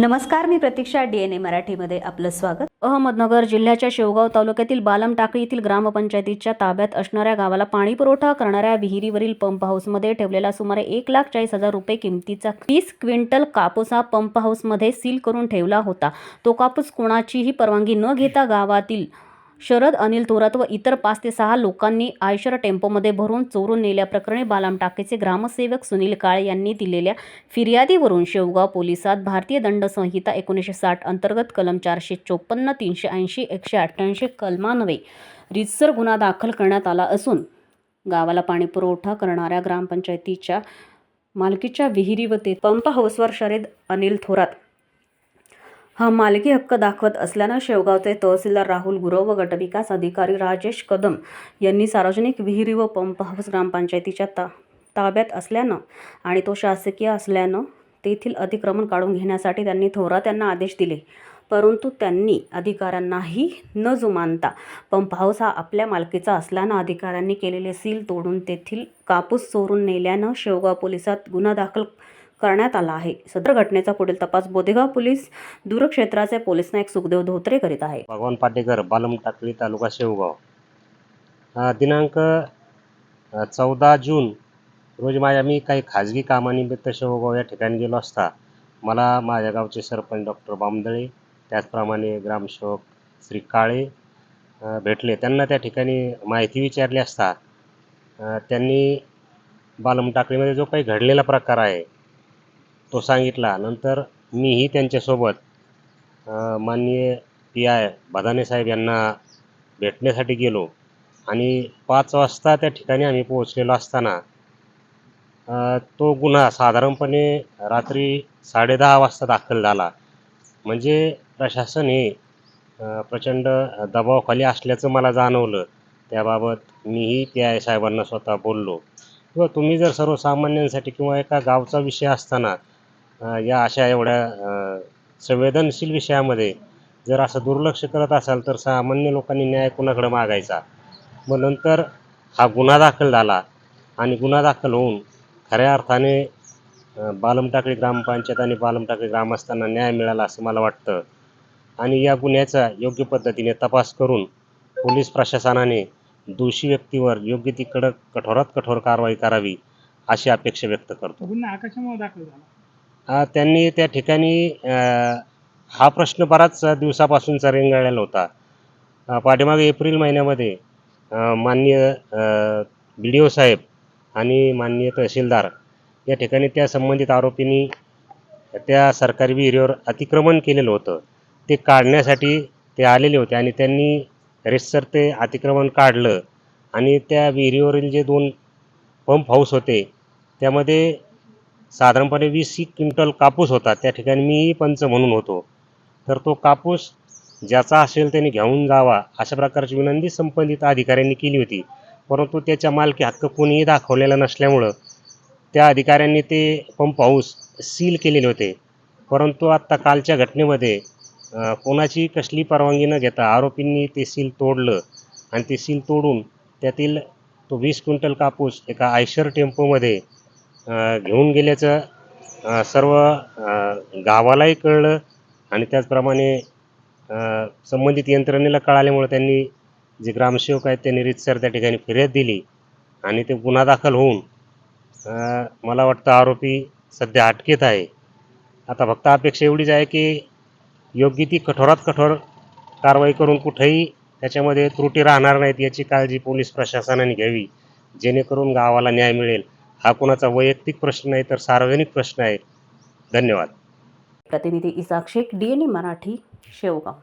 नमस्कार मी प्रतीक्षा D N ए मराठीमध्ये आपलं स्वागत. अहमदनगर जिल्ह्याच्या शेवगाव तालुक्यातील बालम टाकळी येथील ग्रामपंचायतीच्या ताब्यात असणाऱ्या गावाला पाणी पुरवठा करणाऱ्या विहिरीवरील पंप हाऊसमध्ये ठेवलेला सुमारे एक लाख चाळीस हजार रुपये किमतीचा तीस क्विंटल कापूस हा पंप हाऊसमध्ये सील करून ठेवला होता. तो कापूस कोणाचीही परवानगी न घेता गावातील शरद अनिल थोरात व इतर पाच ते सहा लोकांनी आयशर टेम्पोमध्ये भरून चोरून नेल्याप्रकरणी बालाम टाकेचे ग्रामसेवक सुनील काळे यांनी दिलेल्या फिर्यादीवरून शेवगाव पोलिसात भारतीय दंड संहिता एकोणीसशे साठ अंतर्गत कलम चारशे चोपन्न तीनशे ऐंशी एकशे अठ्ठ्याऐंशी कलमान्वये रितसर गुन्हा दाखल करण्यात आला असून गावाला पाणीपुरवठा करणाऱ्या ग्रामपंचायतीच्या मालकीच्या विहिरी व ते पंप हाऊसवर शरद अनिल थोरात हा मालकी हक्क दाखवत असल्यानं शेवगावचे तहसीलदार राहुल गुरव व गटविकास अधिकारी राजेश कदम यांनी सार्वजनिक विहिरी व पंप हाऊस ग्रामपंचायतीच्या ता ताब्यात असल्यानं आणि तो शासकीय असल्यानं तेथील अतिक्रमण काढून घेण्यासाठी त्यांनी थोरात यांना आदेश दिले. परंतु त्यांनी अधिकाऱ्यांनाही न जुमानता पंप हाऊस हा आपल्या मालकीचा असल्यानं अधिकाऱ्यांनी केलेले सील तोडून तेथील कापूस चोरून नेल्यानं शेवगाव पोलिसात गुन्हा दाखल करण्यात आला आहे. सदर घटनेचा पुढील तपास बोदेगाव पोलीस दूरक्षेत्राचे पोलीस नायक सुखदेव धोत्रे करीत आहे. भगवान पाटेकर बालम टाकळी तालुका शेवगाव. दिनांक चौदा जून रोजी माझ्या मी काही खाजगी कामानिमित्त शेवगाव या ठिकाणी गेलो असता मला माझ्या गावचे सरपंच डॉक्टर बामदळे त्याचप्रमाणे ग्रामसेवक श्री काळे भेटले. त्यांना त्या ठिकाणी माहिती विचारली असता त्यांनी बालम टाकळीमध्ये जो काही घडलेला प्रकार आहे तो सांगितला. नंतर मीही त्यांच्यासोबत माननीय पी आय बदाने साहेब यांना भेटण्यासाठी गेलो. आणि पाच वाजता त्या ठिकाणी आम्ही पोहोचलेलो असताना तो गुन्हा साधारणपणे रात्री साडेदहा वाजता दाखल झाला. म्हणजे प्रशासन हे प्रचंड दबावाखाली असल्याचं मला जाणवलं. त्याबाबत मीही पी आय साहेबांना स्वतः बोललो. किंवा तुम्ही जर सर्वसामान्यांसाठी किंवा एका गावचा विषय असताना या अशा एवढ्या संवेदनशील विषयामध्ये जर असं दुर्लक्ष करत असाल तर सामान्य लोकांनी न्याय कुणाकडे मागायचा? मग नंतर हा गुन्हा दाखल झाला आणि गुन्हा दाखल होऊन खऱ्या अर्थाने बालमटाकळी ग्रामपंचायत आणि बालमटाकळी ग्रामस्थांना न्याय मिळाला असं मला वाटतं. आणि या गुन्ह्याचा योग्य पद्धतीने तपास करून पोलीस प्रशासनाने दोषी व्यक्तीवर योग्य ती कडक कठोरात कठोर कारवाई करावी अशी अपेक्षा व्यक्त करतो. गुन्हा कशामुळे दाखल झाला. त्यांनी त्या ठिकाणी हा प्रश्न बराच दिवसापासूनचा रेंगाळलेला होता. पाठीमागे एप्रिल महिन्यामध्ये माननीय बी डी ओ साहेब आणि माननीय तहसीलदार या ठिकाणी त्या संबंधित आरोपींनी त्या सरकारी विहिरीवर अतिक्रमण केलेलं होतं. ते काढण्यासाठी ते आलेले होते आणि त्यांनी रेसर ते अतिक्रमण काढलं आणि त्या विहिरीवरील जे दोन पंप हाऊस होते त्यामध्ये साधारणपणे वीस एक क्विंटल कापूस होता. त्या ठिकाणी मी पंच म्हणून होतो. तर तो कापूस ज्याचा असेल त्याने घेऊन जावा अशा प्रकारची विनंती संबंधित अधिकाऱ्यांनी केली होती. परंतु त्याच्या मालकी हक्क कोणीही दाखवलेला नसल्यामुळं त्या अधिकाऱ्यांनी ते पंप हाऊस सील केलेले होते. परंतु आत्ता कालच्या घटनेमध्ये कोणाची कसली परवानगी न घेता आरोपींनी ते सील तोडलं आणि ते सील तोडून त्यातील तो वीस क्विंटल कापूस एका आयशर टेम्पोमध्ये घेऊन गेल्याचं सर्व गावालाही कळलं आणि त्याचप्रमाणे संबंधित यंत्रणेला कळाल्यामुळे त्यांनी जे ग्रामसेवक आहेत त्यांनी रीतसर त्या ठिकाणी फिर्याद दिली आणि ते गुन्हा दाखल होऊन मला वाटतं आरोपी सध्या अटकेत आहे. आता फक्त अपेक्षा एवढीच आहे की योग्य ती कठोरात कठोर कारवाई करून कुठेही त्याच्यामध्ये त्रुटी राहणार नाहीत याची काळजी पोलीस प्रशासनाने घ्यावी जेणेकरून गावाला न्याय मिळेल. हा कोणाचा वैयक्तिक प्रश्न नाही तर सार्वजनिक प्रश्न आहे. धन्यवाद. प्रतिनिधी Isaq Shaikh D N A Marathi Shevgaon.